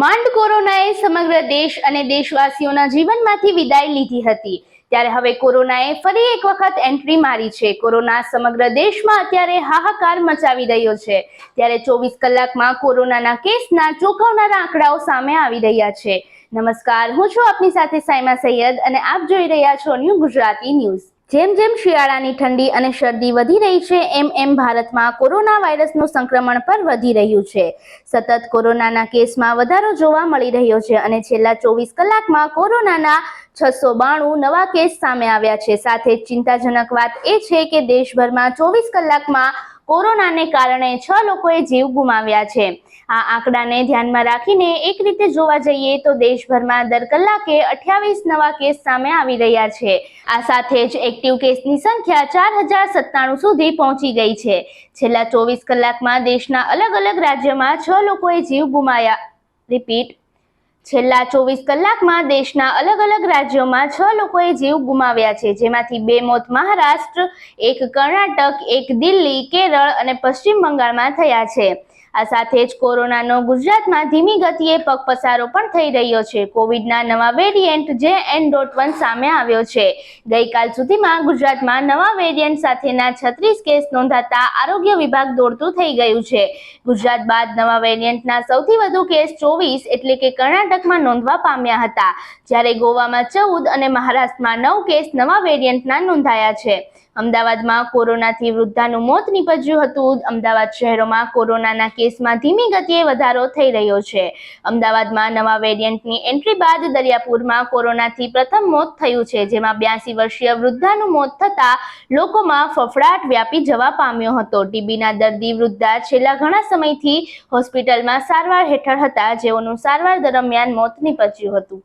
માંડ કોરોનાએ સમગ્ર દેશ અને દેશવાસીઓના જીવનમાંથી વિદાય લીધી હતી. ત્યારે હવે કોરોનાએ ફરી એક વખત એન્ટ્રી મારી છે. કોરોના સમગ્ર દેશમાં અત્યારે હાહાકાર મચાવી રહ્યો છે. ત્યારે ચોવીસ કલાકમાં કોરોનાના કેસના ચોંકાવનારા આંકડાઓ સામે આવી રહ્યા છે. નમસ્કાર, હું છું આપની સાથે સાયમા સૈયદ અને આપ જોઈ રહ્યા છો ન્યૂ ગુજરાતી ન્યૂઝ. જેમ જેમ શિયાળાની ઠંડી અને શરદી વધી રહી છે, એમ એમ ભારતમાં કોરોના વાયરસનું સંક્રમણ પણ વધી રહ્યું છે. સતત કોરોનાના કેસમાં વધારો જોવા મળી રહ્યો છે અને છેલ્લા ચોવીસ કલાકમાં કોરોનાના છસો બાણું નવા કેસ સામે આવ્યા છે. સાથે ચિંતાજનક વાત એ છે કે દેશભરમાં ચોવીસ કલાકમાં કોરોનાને કારણે છ લોકોએ જીવ ગુમાવ્યા છે. આ આંકડાને ધ્યાનમાં રાખીને એક રીતે જોવા જઈએ તો દેશભરમાં દર કલાકે અઠ્યાવીસ નવા કેસ સામે આવી રહ્યા છે. આ સાથે જ એક્ટિવ કેસની સંખ્યા ચાર હજાર સત્તાણું સુધી પહોંચી ગઈ છે. છેલ્લા ચોવીસ કલાકમાં દેશના અલગ અલગ રાજ્યમાં છ લોકોએ જીવ ગુમાયા. રિપીટ. છેલ્લા ચોવીસ કલાકમાં દેશના અલગ અલગ રાજ્યોમાં છ લોકોએ જીવ ગુમાવ્યા છે, જેમાંથી બે મોત મહારાષ્ટ્ર, એક કર્ણાટક, એક દિલ્હી, કેરળ અને પશ્ચિમ બંગાળમાં થયા છે. આ સાથે જ કોરોનાનો ગુજરાતમાં ધીમી ગતિએ પગપસારો પણ થઈ રહ્યો છે. કોવિડના નવા વેરિયન્ટ જે એન ડોટ વન સામે આવ્યો છે. ગઈકાલ સુધીમાં ગુજરાતમાં નવા વેરિયન્ટ સાથેના છત્રીસ કેસ નોંધાતા આરોગ્ય વિભાગ દોડતું થઈ ગયું છે. ગુજરાત બાદ નવા વેરિયન્ટના સૌથી વધુ કેસ ચોવીસ એટલે કે કર્ણાટકમાં નોંધવા પામ્યા હતા. જ્યારે ગોવામાં ચૌદ અને મહારાષ્ટ્રમાં નવ કેસ નવા વેરિયન્ટના નોંધાયા છે. અમદાવાદમાં કોરોનાથી વૃદ્ધાનું મોત નીપજ્યું હતું. અમદાવાદ શહેરોમાં કોરોનાના કેસમાં ધીમી ગતિએ વધારો થઈ રહ્યો છે. અમદાવાદમાં નવા વેરિયન્ટની એન્ટ્રી બાદ દરિયાપુરમાં કોરોનાથી પ્રથમ મોત થયું છે, જેમાં બ્યાસી વર્ષીય વૃદ્ધાનું મોત થતાં લોકોમાં ફફડાટ વ્યાપી જવા પામ્યો હતો. ટીબીના દર્દી વૃદ્ધા છેલ્લા ઘણા સમયથી હોસ્પિટલમાં સારવાર હેઠળ હતા, જેઓનું સારવાર દરમિયાન મોત નીપજ્યું હતું.